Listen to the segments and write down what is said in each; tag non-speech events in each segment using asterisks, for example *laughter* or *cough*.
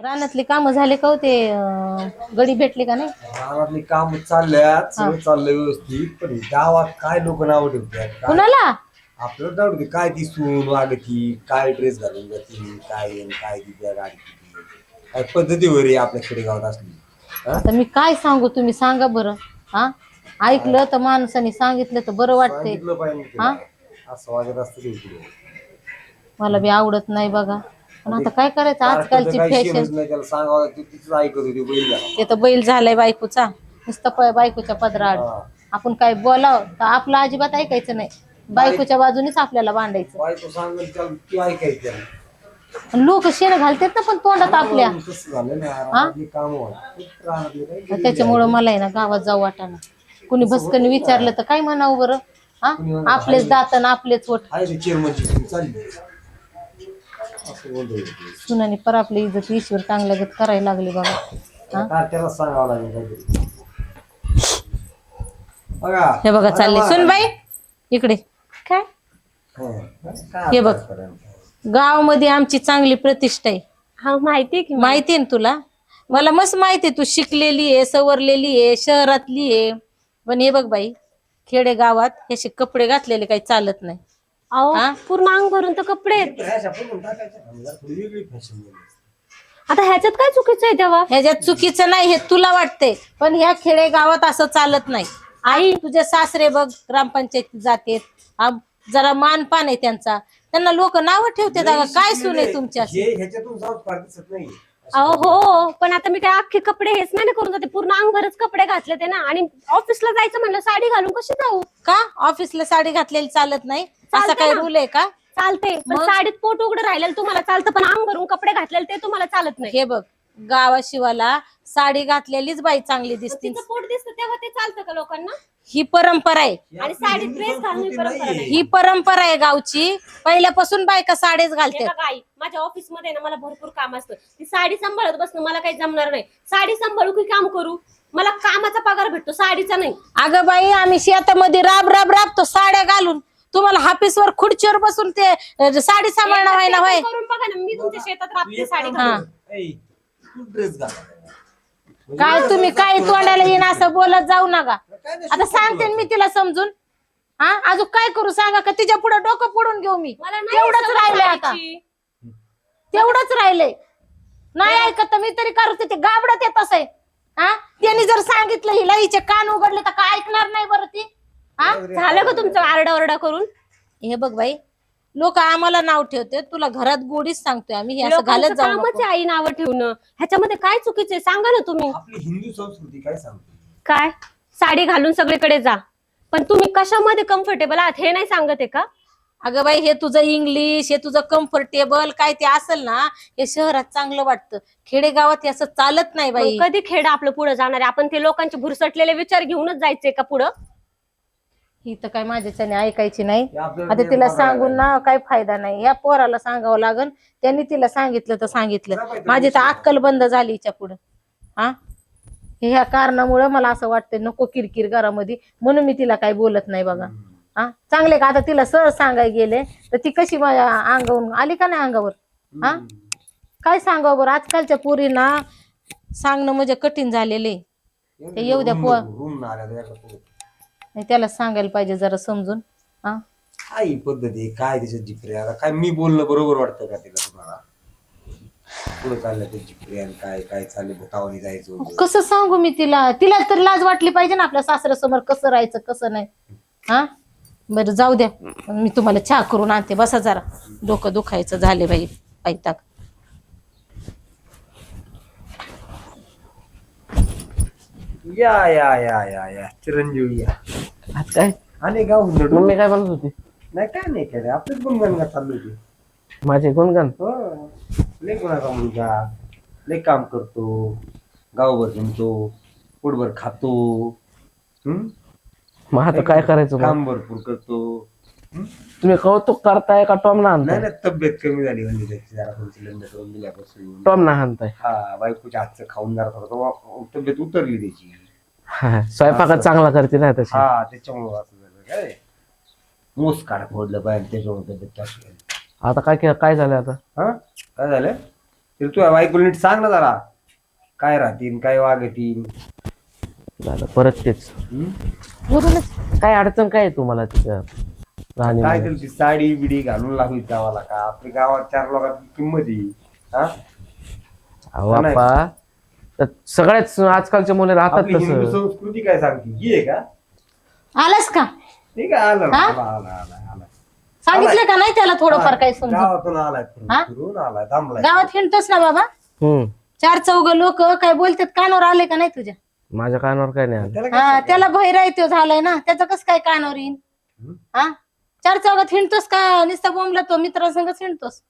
रानातली कामं झाले का हो ते अं, गडी भेटले का नाही? रानातली काम चालल्यात सगळं चाललंय व्यवस्थित पण गावात काय लोक नाव ठेवतात? कुणाला? आपल्याला नाव ठेवते काय ती सून वागती काय ड्रेस घालून जाते काय आहे, काय ती त्या गाडीत काय पद्धतीवर आहे आपल्या खेडेगावात असली. हा? आता मी काय सांगू तुम्ही सांगा बरं. हा? ऐकलं तर माणसाने सांगितलं तर बरं वाटतंय. सांगितलं पाहिजे हा? तुला. असं वाजत असतं ते इकडे. मला बी आवडत नाही बघा. पण आता काय करायचं? आजकालची फॅशन शेणच नाही त्याला सांगावं लागतं, तिथंच ऐकत होती बैल झाला. ते तर बैल झालाय बायकोचा. नुसतं प- बायकोच्या पदराड. हा. आपण काय बोलावं? तर आपलं अजिबात ऐकायचं नाही. बायकोच्या बाजूनीच आपल्याला बांधायचं. बायको सांगेल त्याला ती ऐकायची त्याला. लोक शेण घालतात ना पण तोंडात आपल्या. तसं झालं ना रानातली कामं व्हायची. रानातली काही मग त्याच्यामुळं मला आहे ना गावात जाऊ वाटाना कुणी भस्कन विचारलं तर काय म्हणावं बरं? हा? आपलेच दातन आपलेच वट आहे ते चालली. असं. सुनाने पर आपली इज्जत ईश्वर चांगल्या गत करायला लागली बाबा. हा? सांगावं लागेल काहीतरी. बघा हे बघा चालले. सुनबाई इकडे. काय? हं. काय हे बघ. आतापर्यंत? गावामध्ये आमची चांगली प्रतिष्ठा आहे. हा माहितीये की माहिती आहे ना तुला? मला मस्त माहिती आहे तू शिकलेली आहे सवरलेली आहे शहरातली आहे. पण हे बघ बाई खेडे गावात हे असे कपडे घातलेले काही चालत नाही. अहो हा? पूर्ण अंग भरून तर कपडे आहेत. आता ह्याच्यात काय चुकीचं आहे तेव्हा? ह्याच्यात चुकीचं नाही हे तुला वाटते पण ह्या खेडे गावात असं चालत नाही. आई तुझे सासरे बघ ग्रामपंचायतीत जातेत. जरा मानपान आहे त्यांचा. त्यांना लोक नाव ठेवतात अगं. काय सुन आहे तुमच्या हे अहो हो पण आता मी काय अख्खे कपडे हेच नाही ना करून जाते. पूर्ण अंगभरच कपडे घातले ते ना. आणि ऑफिसला जायचं म्हणलं साडी घालून कशी जाऊ? का? ऑफिसला साडी घातलेली चालत नाही. असा ना. रूल आहे का? चालते पण मग? साडीत पोट उघडं राहिलेलं तुम्हाला चालतं पण अंग भरून कपडे घातलेले ते तुम्हाला चालत नाही. हे बघ गावाशिवाला साडी घातलेलीच बाई चांगली दिसते तिचं पोट दिसतं तेव्हा ते चालतं का लोकांना? ही परंपरा आहे. ही आणि आपली साडी हिंदू ड्रेस घालून ही संस्कृती परंपरा नाहीये. ही परंपरा आहे गावची. पहिल्यापासून बायका साडीच हे घालतात बघा आई माझ्या ऑफिसमध्ये ना मला भरपूर काम असतं. ती साडी सांभाळत बसणं मला काही जमणार नाही. साडी सांभाळू की काम करू? मला कामाचा पगार भेटतो साडीचा नाही. अगं बाई आम्ही शेतामध्ये राब राब राबतो साड्या घालून. तुम्हाला हाफिसवर खुर्चीवर बसून ते साडी सांभाळणं व्हायला होय. करून बघा ना मी तुमच्या शेतात राबते साडी ड्रेस म्हणजे काय तुम्ही काय तोंडाला येईन असं बोलत जाऊ नका. आता सांगते ना मी तिला समजून. हा अजून काय करू सांगा का? तिच्या पुढे डोकं फोडून घेऊ मी. मला नाही तेवढंच सवय राहिलंय आता. साडीची. तेवढंच राहिलंय. नाही ऐकत तर मी तरी करते ते गाबडत येत असे हा त्यांनी जर सांगितलं हिला हिचे कान उघडले तर काय ऐकणार नाही बरं ती? हा? झालं का तुमचं आरडा ओरडा करून? हे बघ बाई लोक आम्हाला नाव ठेवते तुला घरात गोडीच सांगतोय आम्ही हे असं घालत जाऊ कामच नको. आहे आई नावं ठेवणं. ह्याच्यामध्ये काय चुकीचं आहे? सांगा ना तुम्ही. आपली हिंदू संस्कृती काय सांगते? काय? साडी घालून सगळीकडे जा. पण तुम्ही कशामध्ये कम्फर्टेबल आहात हे नाही सांगत आहे का? अगं बाई हे तुझं इंग्लिश हे तुझं कम्फर्टेबल काय ते असेल ना हे शहरात चांगलं वाटतं. खेडेगावात हे असं चालत नाही बाई. मग कधी खेड आपलं पुढे जाणार आहे? आपण ते लोकांचे भुरसटलेले विचार घेऊनच जायचंय का पुढं? ही तर काय माझ्याच्याने ऐकायची नाही. आता तिला सांगून ना काय फायदा नाही. या पोराला सांगावं लागन. त्यांनी तिला सांगितलं तर सांगितलं. माझी तर अक्कल बंद झाली हिच्या पुढं. हा? ह्या कारणामुळं मला असं वाटतं नको किरकिर घरामध्ये. म्हणून मी तिला काही बोलत नाही बघा. हा? चांगले का? आता तिला सहज सांगाय गेले. तर ती कशी माझ्या अंगावरून आली का नाही अंगावर? हा? काय सांगावं बरं? आजकालच्या पोरींना सांगणं म्हणजे कठीण झालेले ते येऊ द्या पोर. रूम आल्या त्याच्या पुढे. नाही त्याला सांगायला पाहिजे जरा समजून. हा? काय ही पद्धती आहे? काय त्याच्यात जिप्रे आता काय मी बोलणं बरोबर वाटतं का तिला तुम्हाला? पुढे चाललं ते जिप्रे आणि काय काय चालले भूतावणी जायचं वगैरे. कसं सांगू मी तिला? तिला तर लाज वाटली पाहिजे ना आपल्या सासऱ्यासमोर कसं राहायचं कसं नाही. हा? बरं जाऊ द्या. मी तुम्हाला चहा करून आणते. बसा जरा. डोकं दुखायचं झाले बाई. ऐकता या या या या या. चिरंजीव या. आज काय? आणि गाव मम्मी काय म्हणत होती? नाही काय नाही काय आपलीच गुणगान का चालू होती. माझे गुणगान? हो. लय कोणाचा मुलगा. लय काम करतो. गावभर जमतो. पोटभर खातो. हम्म? मग आता काय करायचं मग? काम भरपूर करतो? तुम्ही कौतुक करताय का टॉम ना नाही आणताय नाही तब्येत कमी झाली म्हणजे त्याची जरा थोडीशी लग्न करून दिल्यापासून. टॉम ना आणताय हा बायकोच्या हातचं खाऊन जरा थोडं तब्येत उतरली त्याची. *laughs* हा, स्वयंपाकात चांगला करते ना तशी. हा त्याच्यामुळे असं झालं काय? मोस काढ फोडलं पाहिजे त्याच्यामुळे तब्येत कशी झाली. आता काय के- काय झालं आता? हा? काय झालं? तर तुझ्या बायकोला नीट सांग ना जरा. काय राहतील काय वागतील? झालं परत तेच. वरूनच काय अडचण काय आहे तुम्हाला तिच्या काय तरी ती साडी बिडी घालून लागली गावाला का? आपल्या गावात चार लोकांची किंमत आहे. हा? अहो बाप्पा तर सगळ्याच आजकालच्या मुले राहतात आपली हिंदू तसं संस्कृती काय सांगते? ही आहे का? आलास का? ठीक आहे आलं? हा? आला आला आला आला. सांगितलं का नाही त्याला थोडंफार काही समजून? गावातून आलाय फिरून- हा? फिरून आलाय थांबलाय. गावात हिंडतोस ना बाबा? हम्म. चार चौघ लोक काय बोलतात कानावर आले का नाही तुझ्या? माझ्या कानावर काय नाही आलं. त्याला काय? हा त्याला भैरायतो झालाय ना. त्याचं कसं काय कानावर येईन? हम्म. हा? चार चौघात हिंडतोस का? नुसता बोंबला तो मित्रासंगच हिंडतोस.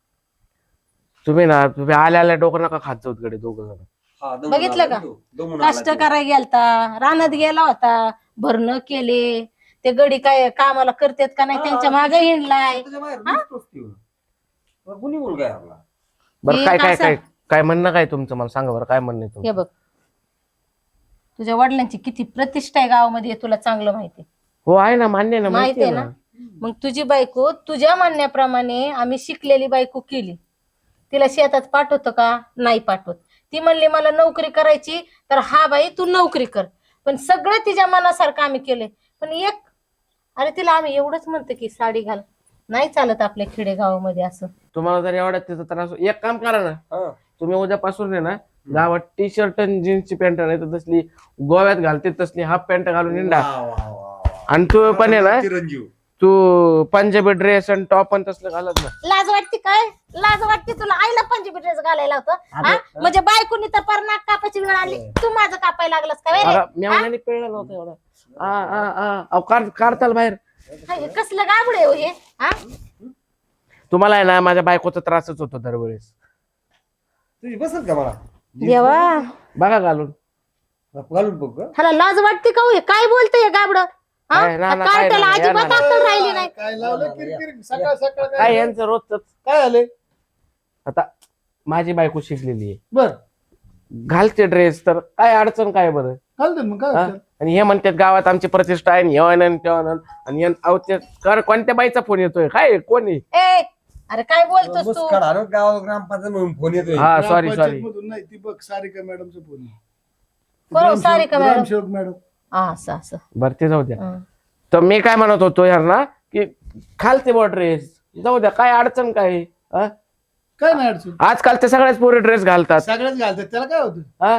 तुम्ही ना तुम्ही आल्या आल्या डोकं नका खात जाऊ कडे दोघं जण. हा, दमून बघितलं आला का? तो, दमून आला कष्ट तो. करायला गेलता रानात गेला होता भरणं केले ते गडी काय कामाला करतात का नाही हा. त्यांच्या मागे हिंडलाय. त्याच्या बाहेर दिसतोच त्यो. मग कुणी मुलगा आहे आपला. बरं हे काय काय काय काय म्हणणं काय तुमचं? मला सांगा बरं काय म्हणणं आहे तुमचं? हे बघ. तुझ्या वडिलांची किती प्रतिष्ठा आहे गावामध्ये हे तुला चांगलं माहिती हो आहे ना मान्य आहे ना माहिती आहे ना? मग तुझी बायको तुझ्या म्हणण्याप्रमाणे आम्ही शिकलेली बायको केली. तिला शेतात पाठवतो का? नाही पाठवत. ती म्हणली मला नोकरी करायची तर हा बाई तू नोकरी कर. पण सगळं तिच्या मनासारखं आम्ही केलंय. पण एक अरे तिला आम्ही एवढंच म्हणतो की साडी घाल. नाही चालत आपल्या खेडेगावामध्ये असं. तुम्हाला जर एवढा त्याचा त्रास एक काम करा ना. हा. तुम्ही उद्यापासून आहे ना गावात टी शर्ट आणि जीन्सची पॅन्ट नाही तर तसली गोव्यात घालते तसली हाफ पॅन्ट घालून हिंडा वा, वा, वा, वा. आणि तू पण आहे ना चिरंजीव. तू पंजाबी ड्रेस आणि टॉप आणि तसलं घालत ना लाज वाटते काय? लाज वाटते तुला. आईला पंजाबी ड्रेस घालायला होतं हा? म्हणजे बायकोनी तर पर नाक कापायची वेळ आली. तू माझं कापायला लागलास का? मेवण्याने कळलं नव्हतं एवढं. आ, आ, आ. अहो, काढ काढताल बाहेर. हा, हे कसलं गाबड आहे हो हे? हा? तुम्हाला आहे ना माझ्या बायकोचा त्रासच होतो दरवेळेस. तुझी बसल का मला? देवा. बघा घालून. घालून बघ गं. ह्याला लाज वाटते का हो हे? काय बोलतंय गाबड? काय ना, ना, काय काय त्याला ना, या अजिबात ना. अक्कल राहिली नाही. काय लावलं किरकिर? सकाळ सकाळ काय काय यांचं रोजच काय आले आता माझी बायको शिकलेली आहे. बर. घालते ड्रेस तर काय अडचण काय बरं? घालतो मग काय हा? अडचण? आणि हे म्हणतात गावात आमची प्रतिष्ठा आहे आणि हे आणन, ते आणन. आणि अहो, ते कर- कोणत्या बाईचा फोन येतोय? काय कोणी ए अरे काय बोलतोस तू? मुस्काड हाणून गावात ग्रामपंचायत म्हणून फोन येतोय. हा सॉरी सॉरी नाही ती बघ सारिका मॅडमचा फोन आहे. बरोबर, सारिका मॅडम. ग्रामसेवक मॅडम असं असं. बरं ते जाऊ द्या. हं. तर मी काय म्हणत होतो यांना की खालते बॉ ड्रेस जाऊ द्या काय अडचण काय? आहे? हा? काय नाही अडचण? आजकाल ते सगळ्याच पोरी ड्रेस घालतात. सगळ्याच घालतात त्याला काय होतं? हा?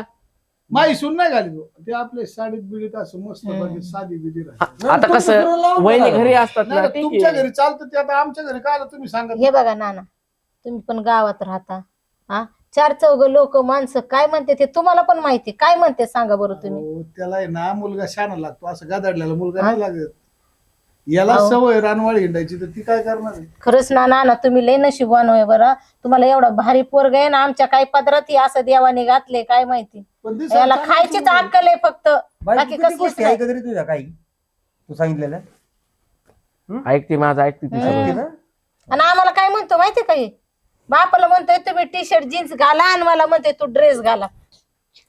माई सून नाही घाली तो ते आपले साडीत बिडीत असं मस्त बाकी साधी बिडी राहते. आता कसं वहिनी घरी असतात ना ठीक तुमच्या आहे. घरी चालतं ते आता आमच्या घरी काय आलं तुम्ही सांगा. हे बघा नाना तुम्ही पण गावात राहता हा? चार चौघ लोक माणसं काय म्हणते ते तुम्हाला पण माहिती काय म्हणते सांगा बरं तुम्ही अहो, त्याला आहे ना मुलगा शाना लागतो असं गादाडलेला मुलगा? नाही लागत याला अहो. सवय रानवाळी हिंडायची तर ती काय करणार आहे? खरंच ना नाना तुम्ही लय नशिबवान होय बरं तुम्हाला एवढा भारी पोरग आहे ना आमच्या काही पदरात ही असं देवाने घातले काय माहिती पण दिसायला याला चांगलं खायचीच मुलगा आहे. अक्कल आहे फक्त बाई, बाकी किती कसलीच गोष्टी नाही. ऐकत रे तुझ्या काही तू सांगितलेल्या ऐकते माझं ऐकते ती सगळं. ऐकते ना आणि आम्हाला काय म्हणतो माहितीये का हे? बापाला म्हणतोय तुम्ही टी शर्ट जीन्स घाला आणि मला म्हणतोय तू ड्रेस घाला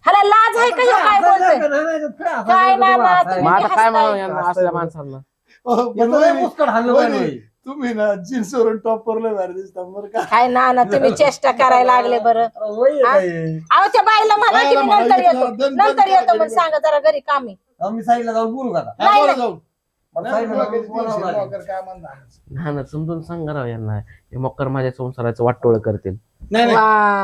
ह्याला लाज आहे का ह्यो काय बोलतोय काय तुम्ही मग आता काय हसताय. म्हणावं यांना असल्या माणसांना. तुम्ही ना जीन्स वरून टॉप वर लय भारी दिसता बरं का काय ना ना तुम्ही चेष्टा करायला लागले बरं हा? अहो त्या बाईला म्हणा की बाईला मी म्हणा, नंतर येतो नंतर करा येतो पण. सांगा जरा घरी काम आहे आम्ही साईडला जाऊन बोलू का आता? हा, नाही, बोला नाही. जाऊ. मग नाही, बोलावं दिवशी लागेल. ना ना समजून सांगा राव यांना हे मोकर माझ्या संसाराचं वाटोळ करतील नाही नाही.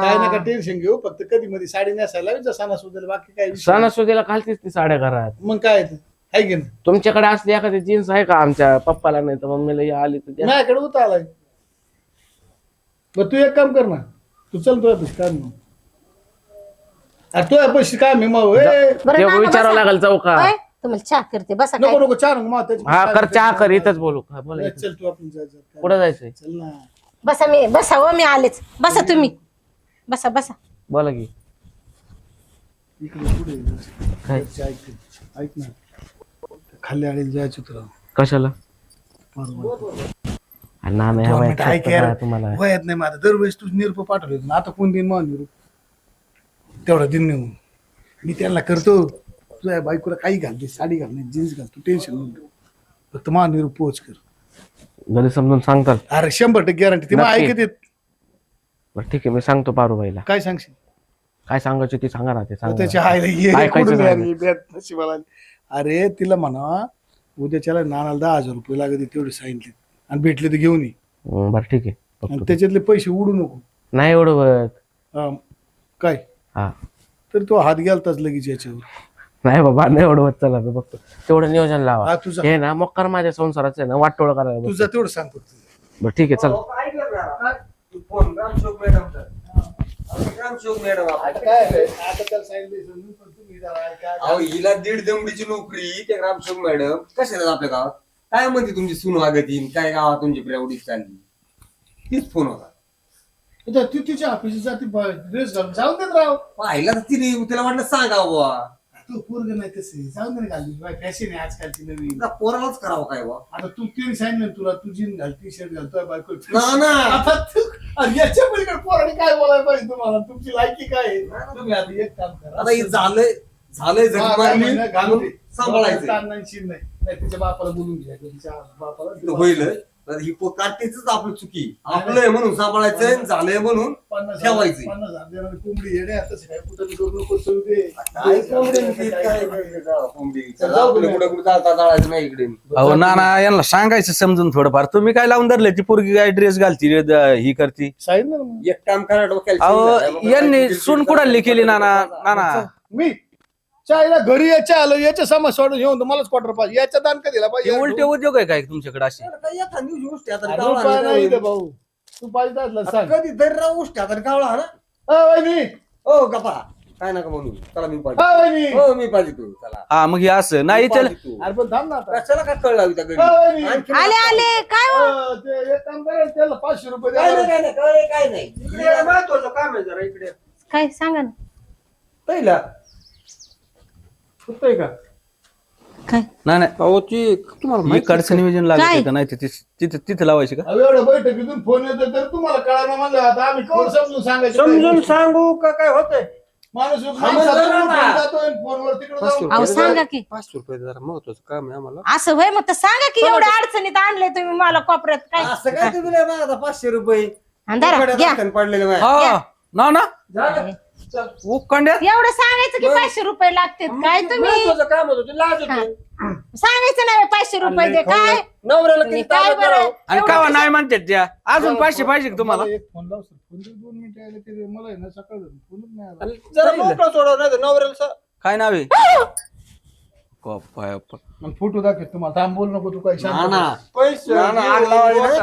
काय नका टेन्शन घेऊ फक्त कधी मध्ये साडी नेसायला विचार सणासुदीला बाकी काय विषय नाही. सणासुदीला घालतेच ती साड्या घरात मग काय ते? आहे की नाही तुमच्याकडे असली एखादी जीन्स आहे का आमच्या पप्पाला नाही तर मम्मीला ही आली तर द्या. माझ्याकडे उता आलाय बरं तू एक काम कर ना तू चल तुझ्या पैसे काम आहे. अरे तुझ्या पैसे काम आहे मग ए, बरं ते नाना, विचारावं बसा. लागेल चौका होय? तुम्हाला चहा करते बसा काय? नको नको चार मग त्याची हा कर चहा कर इथंच बोलू. हा, बोला नाही, इथं. चल तू आपण जायचं कुठं जायचंय? चल ना. बसा मी बसा हो मी आलेच. बसा तुम्ही. बसा बसा. बोला की. इकडे पुढे काय? ऐक ऐक ना. खाली आळीला जायचं तुला कशाला. अरे ना नाही हवाय. तुम्हाला? वयात नाही माझं दरवेळेस तू निरूप पाठवले आता कोण दिन मग निरूप तेवढा दिन नेऊन मी त्यांना करतो. तुझ्या बायकोला काही घालते साडी घालणे जीन्स घालतो टेन्शन नको फक्त मा निरूप पोच कर. घरी समजून सांगताल. अरे शंभर टक्के गॅरंटी ते मग नक्की. ऐकत येत. बरं ठीक आहे मी सांगतो पारूबाईला काय सांगशील? काय सांगायचं ते सांगा ना ते सांगा त्याच्या आईला ये काय कुठून खायचं यार नाही. बॅट नशिबाला. आली. अरे तिला म्हणा उद्याच्याला नानाला दहा हजार रुपये लागत तेवढे सांगितले आणि भेटले तर घेऊन ये. हं, बरं ठीक आहे. आणि बघतो. त्याच्यातले पैसे उडू नको. नाही एवढं बघ काय? हा. तर तो हात गेलताच लगेच याच्यावर. नाही बाबा नाही एवढं चला मी बघतो. तेवढं नियोजन लावा. हा तुझा. हे ना मोक्कार माझ्या संसाराचं आहे ना वाटोळ करायला बघतो. तुझा तेवढं सांग फक्त बरं ठीक आहे चल. अहो, ऐकलं का? तू फोन ग्रामसेवक मॅडमचा अहो, ग्रामसेवक मॅडम. आपण. काय आहे? आता त्याला सांगितलं समजून, पण तुम्ही जरा काय- अहो हिला दीड दमडीची नोकरी त्या ग्रामसेवक मॅडम. कशाला आपल्या गावात? काय म्हणते तुमची सून वागतीन काय गावात तुमची प्रवडी चालली? तीच फोन होता. इथं ती तिच्या ऑफिस जाते ड्रेस घालून जाऊन देत राव. पाहिला तर तिने तिला वाटलं सांगा बुवा. तू पोरग नाही तसे. जाऊन दे घालली बाय फॅशन आहे आजकालची नवीन. पोरालाच करावं काय बुवा? आता तू तिने सांगितलं ना तुला तू जीन घाल टी शर्ट घालतोय बायको ना ना. आता तू अरे याच्या पलीकडे पोराने काय बोलायला पाहिजे तुम्हाला? तुमची लायकी काय आहे? तुम्ही आता एक काम करा. आता हे झालंय झालंय हा, काय म्हणणं, घालू दे. सांभाळायचं ताण नाही, शीण नाही. नाही तिच्या बापाला बोलून घ्या तिच्या बापाला होईल. ही काटेच आपली चुकी. आपलं आहे म्हणून सांभाळायचं झालंय म्हणून ठेवायचं. पन्नास हजार कोंबडी येणे आता. कुठं कुठं नाही इकडे. अहो नाना यांना सांगायचं समजून थोडंफार. तुम्ही काय लावून धरले? ती पोरगी काय ड्रेस घालती ही करती? ना. एक काम करा डोक्याला यांनी सून कुडाली केली नाना? नाना. मी चायला घरी याच्या आलो याच्या समज सोडून येऊन मलाच क्वार्टर पाहिजे. याच्या दान का दिला हे पाहिजे उलटे उद्योग आहे काय तुमच्याकडे असे? काय एखादी गोष्ट आता अरे नाही. इथं भाऊ. तू पाहिजे असला सांग. कधी दर राव गोष्ट आता कावळा ना हा, वहिनी. ओ गप्पा. काय नका म्हणू. चला मी हा, पाहिजे वहिनी. हो मी पाहिजे तू. चला. हा मग हे असं. नाही मी चल. पाहिजे तू. अरे पण थांब ना आता. कशाला काय कळ लावी त्या घरी? हा, वहिनी. आणखी आले आले. काय हो? अं, ते एक काम करेल त्याला पाचशे रुपये काय नाही द्या काय नाही कळलंय काय नाही. इकडे महत्वाचं काम आहे जरा इकडे काय सांगा ना. पहिला होतंय का? काय? नाही नाही. अहो ती तुम्हाला इकडचं नियोजन काय? लागत का नाही ते तिथं तिथं- तिथं लावायचे का? अहो, एवढ्या बैठकीतून फोन येतो तर तुम्हाला कळायला म्हणलं आता आम्ही कोण? समजून सांगायचं समजून सांगू का काय होतंय? माणूस समजलं माणसाचं ना. फोन जातोय फोनवर तिकडे जाऊन अहो सांगा की. पाचशे रुपये जरा महत्वाचं काम आहे आम्हाला. असं होय मग तर सांगा की एवढ्या अडचणीत आणले तुम्ही मला कोपऱ्यात. काय? असं काय तुम्ही लय मागता? पाचशे रुपये. अंधारा घ्या. पडलेले. हा. ना ना. झालं. उकंड्यात? एवढं सांगायचं की पाचशे रुपये लागतात काय तुम्ही? महत्वाचं काम होतं ते लाज होती. सांगायचं नाही पाचशे रुपये ते काय? नवऱ्याला किती काय बरं? धरावं? आणि कावा नाही म्हणतात त्या. अजून पाचशे पाहिजे का तुम्हाला? मला एक फोन लाव सर. फोन दे दोन मिनिटं आले ते मला आहे ना सकाळ फोनच नाही आला. आणि जरा मोकळं सोडा नाही तर नवऱ्याला सा- काय नाव आहे? आणि फोटो दाखव तुम्हाला थांब बोल नको तू काय ना, शांत ना. पैसे ना, ना, आग लावायची नाही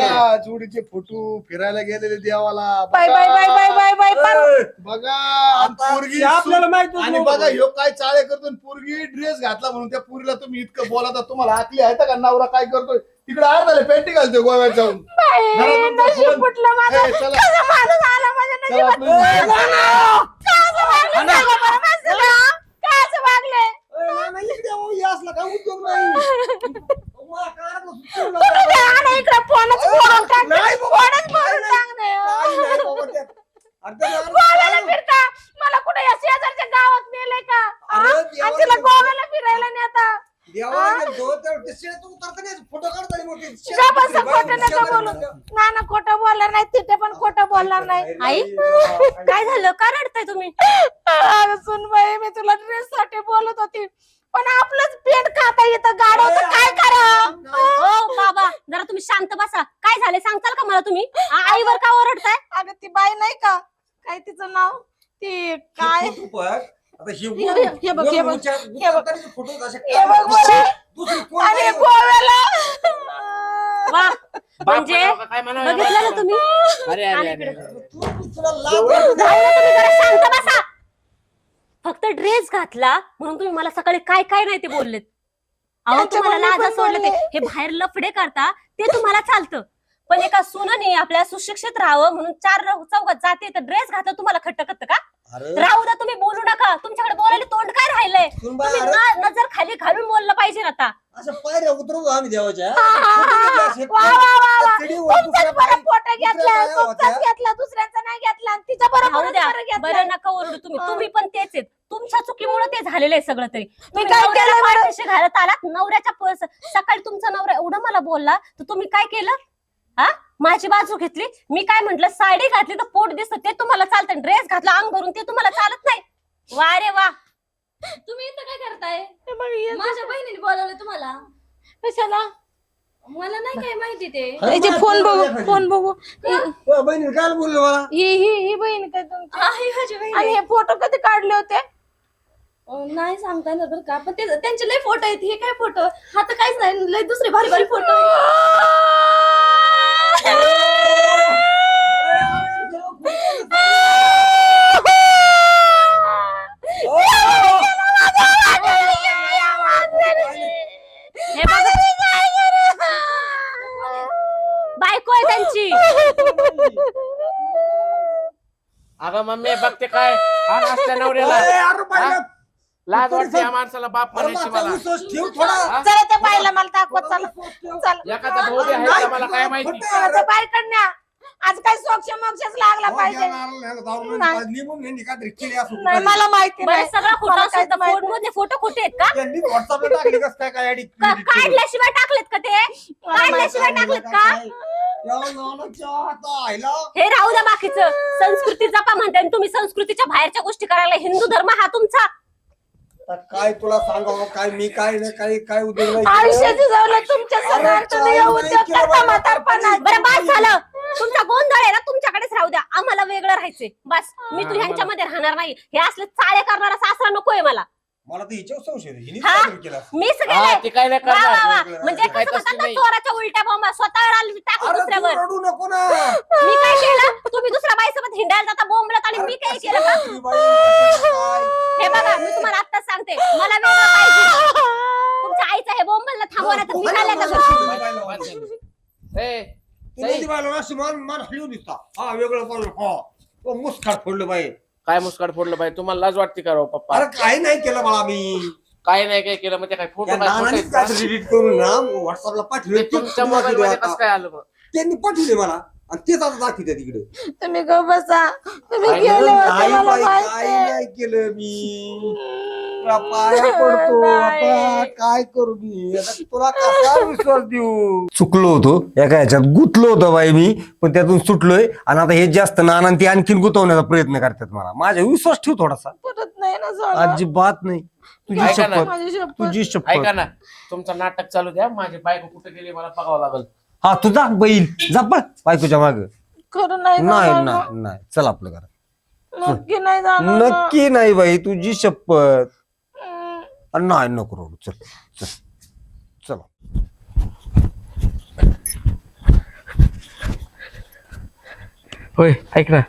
काही. जोडीचे फोटो फिरायला गेलेले देवाला bye bye bye bye bye bye पार- बघा आणि आता पोरगी हे आपल्याला सून- माहितच आणि नव्हतं. बघा ह्यो काय चाळे करतो आणि पोरगी ड्रेस घातला म्हणून त्या पोरीला तुम्ही इतकं बोलाता तुम्हाला आकली आहे का नवरा काय करतोय तिकडे अर्धाले पेंटी घालतोय गोव्यात जाऊन बाई, घरात तुमचा नशीब फोन. फुटलं माझं. ए, चला. कसा माणूस आला माझ्या चला नशिबात. आपलं- ए, ना, ना. कसं वागलं सांगा बरं कसं वागले हे असला उद्योग नाही. *laughs* मला. *laughs* आणा इकडे फोनच फोडून बाबा. फोनच फोडून नाही गोव्याला? *laughs* फिरता मला कुठे या शेजारच्या गावात नेलंय का हा? अरे, आणि देवाला तिला. गोव्याला फिरायला नेता नाही, फोटो काढता खोटं नका बोलू. ना ना खोटं बोलणार नाही तिथे पण खोटं बोलणार नाही आई काय झालं का रडताय तुम्ही मी तुला ड्रेस साठी बोलत होती. पण आपलंच पेंट खाता येतं गाडव तर काय करा? हो बाबा जरा तुम्ही शांत बसा. काय झालं सांगताल का मला तुम्ही? आ- आईवर का ओरडताय? अगं ती बाई नाही का? काय तिचं नाव? ती काय? फोटो बघ. आता हे हे बघ, हे बघ, हे बघ. उंच्या- हे बघ. उतरतानाचे फोटो असे हे बघ बरं. दुसरी कोण आणि नाही. गोव्याला वा. म्हणजे बापरे, काय म्हणावं बघितलं ना तुम्ही? अरे अरे अरे. तुला लाज वाटते. शांत बसा. फक्त ड्रेस घातला म्हणून तुम्ही मला सकाळी काय काय नाही ते बोललेत. अहो तुम्हाला लाजा सोडलं ते. हे बाहेर लफडे करता ते तुम्हाला चालतं. पण एका सुनाने आपल्या सुशिक्षित राहावं म्हणून चार चौकात जाते तर ड्रेस घातला तुम्हाला खट्ट का? अरे, राहू द्या तुम्ही बोलू नका. तुमच्याकडे बोलायला तोंड काय राहिलंय? सुनबाई, तुम्ही अरे, न- नजर खाली घालून बोललं पाहिजे ना आता. पायऱ्या आम्ही देवाच्या. वा, वा, वा, वा. त्या सीडीवर तुमचाच दुसऱ्या बरं पायी- फोटो घेतला दुसऱ्या पाया तुमचाच होत्या. घेतला दुसऱ्यांचा नाही घेतला. आणि तिच्या राहू बरोबर द्या घेतला बरं नका ओरडू तुम्ही. हा. तुम्ही पण तेच आहेत. तुमच्या चुकीमुळे ते झालेलं आहे सगळं तरी. तुम्ही काय नवऱ्याला केलं बरं? पाठीशी घालत आलात. नवऱ्याच्या पर्स सकाळी तुमचा नवरा एवढा मला बोलला तर तुम्ही काय केलं? हा? माझी बाजू घेतली मी काय म्हंटल साडी घातली तर पोट दिसत ते तुम्हाला चालतं ड्रेस घातला अंग भरून ते तुम्हाला चालत नाही. वा रे वा. तुम्ही इथं काय करताय? माझ्या बहिणीने बोलवलं तुम्हाला. कशाला? मला नाही काय माहिती ते. त्याचे फोन बघू फोन बघू. बहिणीने काय बोललो मला? ही ही ही बहीण काय तुमची? आहे माझी बहीण. आणि हे फोटो कधी काढले होते? अं, नाही सांगता येणार बरं का पण ते त्यांचे लय फोटो आहेत हे काय फोटो? हा तर काहीच नाही लय दुसरे भारी भारी फोटो हे बघा बायको आहे त्यांची. अगं मम्मी बघते काय? हा असल्या नवऱ्याला. हा? लाज वाटते या माणसाला बाप म्हणायची मला. ठेव थोडा. बाईला मला दाखवत चला. चला. एखादा भाऊ बी आहे का मला काय माहिती? चला त्या बाईकडण्या आज काय सोक्ष मोक्षच लागला हो, पाहिजे. नाही. मला माहिती बरं नाही. सगळं खोटं मला असेल काहीच तर माहीत फोन मधले फोटो खोटे आहेत का? काढल्याशिवाय टाकलेत का ते? काढल्याशिवाय टाकलेत का. हे राहू द्या बाकीचं. संस्कृती जपा म्हणते आणि तुम्ही संस्कृतीच्या बाहेरच्या गोष्टी करायला हिंदू धर्म हा तुमचा. आता काय तुला सांगावं काय मी काय नाही काय काय उद्योग नाही केलं. आयुष्याची जवळ तुमच्या सगळ्यांचं द्या केलं कसा बाबा. म्हातारपणात. बरं बस झालं तुमचा गोंधळ आहे ना तुमच्याकडेच राहू द्या आम्हाला वेगळं राहायचंय बस मी तू ह्यांच्यामध्ये राहणार नाही हे असले चाळे करणारा सासरा नकोय मला मला तर हिच्यावर संशय आहे. हिनेच हा? काहीतरी केलं असं. मीच हा, गेले ती काय नाही वा, वा, करणार. वा. वेगळं म्हणजे काय कसं तसली म्हणतात ना, नाही. चोराच्या उलट्या बॉम्बा स्वतःवर आली टाकून अरे तू दुसऱ्यावर. रडू नको ना. मी काय केलं? तुम्ही दुसऱ्या बाईसोबत हिंडायला जाता बोंबलत आणि मी काय केलं? का अरे बाई, कसं काय? हे बघा मी तुम्हाला आत्ताच सांगते. मला वेगळं पाहिजे. तुमच्या आईचं हे बोंबलला थांबवण्याचं मी काय का घरची ए, तू नदी बायला अशी मान मान हलवून दिसता. हा वेगळं पण हा. तो मुस्काट फोडलं बाई. काय मुस्काट फोडलं पाहिजे तुम्हाला लाज वाटते का राव पप्पा अरे काही नाही केलं मला मी काय नाही काय केलं म्हणजे काय फोटो काय काय? डिलीट करून ना व्हॉट्सअपला पाठवले तुमच्या मोबाईल मध्ये. कसं काय आलं मग? त्यांनी पाठवले मला आणि तेच आता दाखवते तिकडे. तुम्ही ग बसा. तुम्ही काय गेले होते मला बाई, आहे. नाही केलं मी. तुला पाया पडतो. *laughs* नाही. आता काय करू मी? आता तुला कसा विश्वास देऊ? चुकलो होतो. एका ह्याच्यात गुतलो होतो बाई मी पण त्यातून सुटलोय. आणि आता हे जास्त नाना आणि ते आणखीन गुतवण्याचा प्रयत्न करतात मला. माझा विश्वास ठेव थोडासा. परत नाही ना. अजिबात नाही. तुझी ऐका ना. शपथ. माझी शपथ. तुझी शपथ. ऐका ना. तुमचं नाटक चालू द्या. माझी बायको कुठे गेली मला बघावं लागल. हा तुझा बैल. जा पळ बायकोच्या माग. खरं नाही नाही जाणार. नाही नाही. चल आपलं घरात. नक्की नाही जाणार ना. नक्की नाही बाई तुझी शपथ. हम्म. अरे नाही नको रडू. चल चल. चला. होय ऐक ना.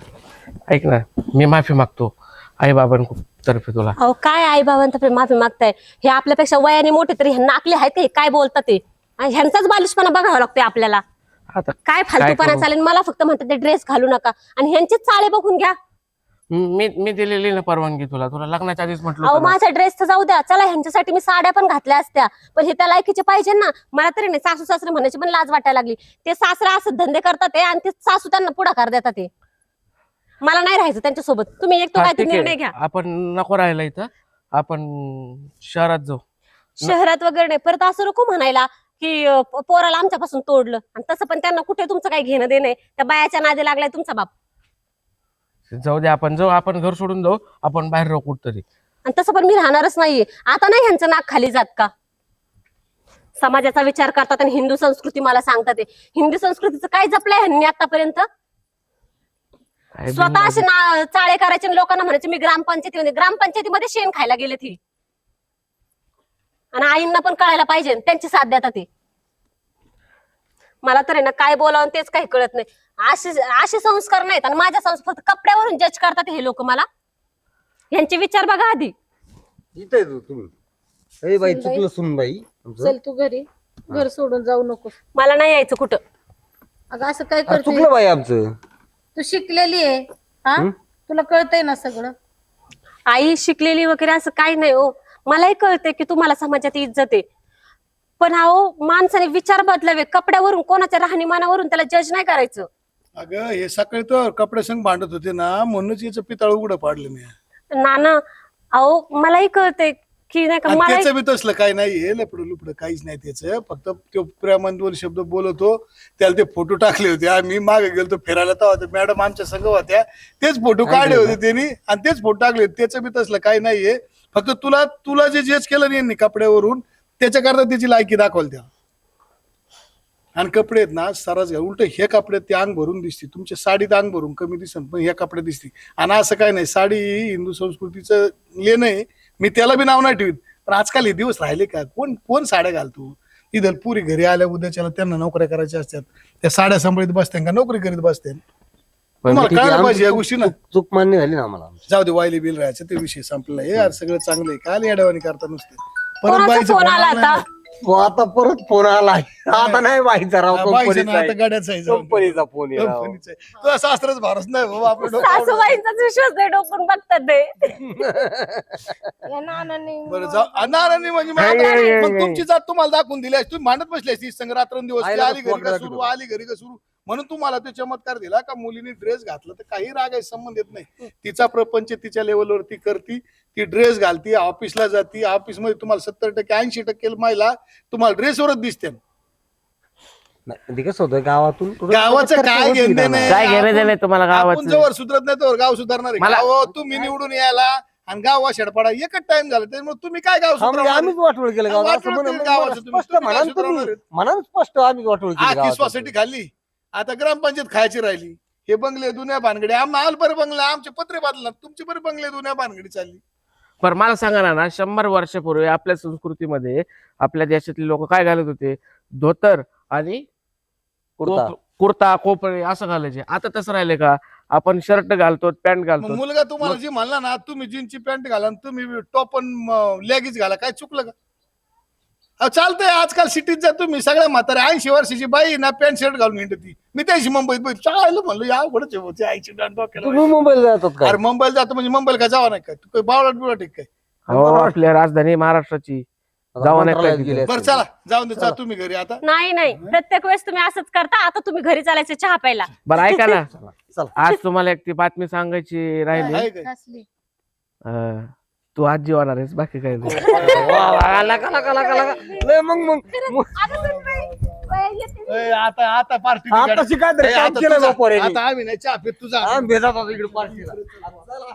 ऐक ना. मी माफी मागतो. आई बाबांतर्फे तुला. अहो काय आई बाबांतर्फे माफी मागताय? हे आपल्यापेक्षा वयाने मोठे तरी ह्यांना आकले आहेत का? हे काय बोलतात ते? आणि ह्यांचाच बालिशपणा बघावा लागतोय आपल्याला. आता काय फालतूपणा करू? चालेल. मला फक्त म्हणतात ते ड्रेस घालू नका. आणि ह्यांचेच चाळे बघून घ्या. मी मी दिलेली ना परवानगी तुला. तुला लग्नाच्या आधीच म्हटलं अहो होतं ना. माझा ड्रेस तर जाऊ द्या. चला ह्यांच्यासाठी मी साड्या पण घातल्या असत्या. पण हे त्या लायकीचे पाहिजे ना. मला तरी नाही सासू सासरे म्हणायची पण लाज वाटायला लागली. ते सासरा असं धंदे करतात ते आणि ते सासू त्यांना पुढाकार देतात ते. मला नाही राहायचं त्यांच्यासोबत. तुम्ही एक तो हा, काहीतरी ठीक आहे. निर्णय घ्या. आपण नको राहायला इथं. आपण शहरात जाऊ. शहरात वगैरे नाही. परत असं नको म्हणायला. की पोराला आमच्यापासून तोडलं. आणि तसं पण त्यांना कुठे तुमचं काही घेणं देणं आहे? त्या बायाच्या नादी लागलाय तुमचा बाप. जाऊ दे आपण जाऊ आपण घर सोडून जाऊ आपण बाहेर राहू कुठतरी. आणि तसं पण मी राहणारच नाहीये. आता नाही ह्यांचं नाक खाली जात का? समाजाचा विचार करतात आणि हिंदू संस्कृती मला सांगतात हिंदू संस्कृतीचं काय जपलंय ह्यांनी आतापर्यंत? काय स्वतः असे ना चाळे करायचे आणि लोकांना म्हणायचे मी ग्रामपंचायतीमध्ये ग्रामपंचायतीमध्ये शेण खायला गेले ती आणि आईंना पण कळायला पाहिजे त्यांची साथ देतात ते. मला तर आहे ना काय बोलावं तेच काही कळत नाही. असे असे संस्कार नाहीत आणि माझ्या संस्कार फक्त कपड्यावरून जज करतात हे लोक मला. यांचे विचार बघा आधी. इथं आहे तू तुम्ही. ए बाई चुकलं सुन बाई चल तू घरी. घर सोडून जाऊ नको. मला नाही यायचं कुठं. अगं असं काय करते चुकलं बाई आमचं. तू शिकलेली आहे हा? तुला कळतंय ना सगळं? आई शिकलेली वगैरे असं काही नाही हो. मलाही कळते की तुम्हाला समाजात इज्जत आहे. पण अहो माणसाने विचार बदलावे. कपड्यावरून कोणाच्या राहणीमानावरून त्याला जज नाही करायचं. अगं हे सकाळी तो कपडे संग भांडत होते ना म्हणूनच याचं पितळ उघडं पाडलं मी. नाना अहो मलाही कळते की नाही का आणि मला त्याचं बी तसलं काही नाही लपडं लुपडं काहीच नाही त्याचं. फक्त तो प्रेमान दोन शब्द बोलतो त्याला ते फोटो टाकले होते. आम्ही मागे गेलतो फिरायला तेव्हा मॅडम आमच्या संघ होत्या. तेच फोटो काढले होते त्यांनी आणि तेच फोटो टाकले होते. त्याचं बी तसलं काही नाहीये फक्त तुला तुला जे जेच केलं नाही यांनी कपड्यावरून त्याच्याकरता त्याची लायकी दाखवाल त्या आणि कपडे आहेत ना सरस घ्या. उलट हे कपडे ते अंग भरून दिसते. तुमच्या साडीत अंग भरून कमी दिसन पण हे कपडे दिसते. आणि असं काय नाही साडी ही हिंदू संस्कृतीचं लेणं आहे मी त्याला बी नाव नाही ठेवीत. पण आजकाल हे दिवस राहिले का? कोण कोण साड्या घालतो? इधर पुरी घरी आल्या उद्याच्याला त्यांना नोकऱ्या करायच्या असतात. त्या साड्या सांभाळीत बसत्या का नोकरी करीत बसत्या तुम्हाला ठीक आहे, कळायला आमची पाहिजे या चूक- गोष्टी ना चूक- चूक मान्य झाली ना आम्हाला जाऊ दे वायली बिल राहायचं ते विषय संपला हे यार सगळं चांगलं आहे काय येड्यावानी करता नुसते परत कोणाचा बाईचं फोन आला नाही. आता परत फोन आलाय आता नाही बाईचा राव हा, बाईचं ना आता आहे. गाड्याचं आहे जाऊन. कंपनीचा फोन आहे राव. कंपनीचं आहे. तुझा सासराच भारत नाही बाबा आपलं डोकं आवडलं. सासूबाईंचाच विश्वास नाही डोकून बघतात ते *laughs* या नानांनी बरं जाऊ आ, नारायणी म्हणजे मग आता- मग तुमची जात तुम्हाला दाखवून दिली असती. तुम्ही भांडत बसली असती संग रात्रंदिवस ती आईला आली घरी का सुरू आली घरी का सुरू म्हणून तुम्हाला तो चमत्कार दिला का मुलीने ड्रेस घातला तर काही राग आहे संबंध येत नाही तिचा प्रपंच तिच्या लेवलवरती करती ती ड्रेस घालती ऑफिसला जाती ऑफिसमध्ये तुम्हाला सत्तर टक्के ऐंशी टक्के महिला तुम्हाला ड्रेसवरच दिसते नाही, ते कसं होतं गावातून गावाचं काय घेणं. नाही. काय घेणं देणं तुम्हाला आपण गावाचं जवळ सुधरत नाही तर गाव सुधारणार मला- तुम्ही निवडून यायला आणि गाव शेडपाडा एकच टाइम झाला त्यामुळे तुम्ही काय गाव? आम्हीच वाटोळ केलं गावात. गावाचं. स्पष्ट म्हणा स्पष्ट आम्हीच वाटोळ केली गावात. सोसायटी खाल्ली आता ग्रामपंचायत खायची राहिली. हे बंगले दुन्या भानगडी. आम आल बरे बंगले आमचे पत्रे बांधला तुमचे बरे बंगले दुन्या भानगडी चालली. पण मला सांगा ना ना शंभर वर्षापूर्वी आपल्या संस्कृतीमध्ये आपल्या देशातले लोक काय घालत होते? धोतर आणि कुर्ता. कोप- कुर्ता कोपरे असं घालायचे. आता तसं राहिले का? आपण शर्ट घालतो पॅन्ट मग घालतो. मुलगा तुम्हाला जी म्हणला ना तुम्ही जीनची पॅन्ट घाला आणि तुम्ही टॉप लेगीज घाला. काय चुकलं का? अहो, चालतंय आजकाल सिटीत जा तुम्ही सगळ्या म्हातारे ऐंशी वर्षाची बाई ना पॅन्ट शर्ट घालून हिंडती. मी त्याशी मुंबईत बघ चाललं म्हणलं या आहे होते आईची डान डोक्याला तुम्ही मुंबईला जातात काय? अरे मुंबईला जातो म्हणजे मुंबईला काय जावा नाही काय? तू काय बावळट बिवळट आहे काय? हो आपल्या राजधानी महाराष्ट्राची. जावं नाही मंत्रालयात काय गेले बरं. चला. जाऊन दे जा तुम्ही घरी आता. नाही नाही. प्रत्येक वेळेस तुम्ही असंच करता. आता तुम्ही घरी चालायचं चहा प्यायला. बरं ऐका ना. चला. आज तुम्हाला एक ती बातमी सांगायची राहिली. आहे काय? कसली अं, तू आजी होणार आहेस बाकी काही नाही *laughs* वा, वा, लका, लका, लका, लका. लय मग मग मग- ए, आता आता पार्टी आता शिकायचं रे, काम केलं बा पोरांनी. आता आम्ही नाही चहा पित तुझा आम्ही भेटत होतो इकडे पार्टीला. चला.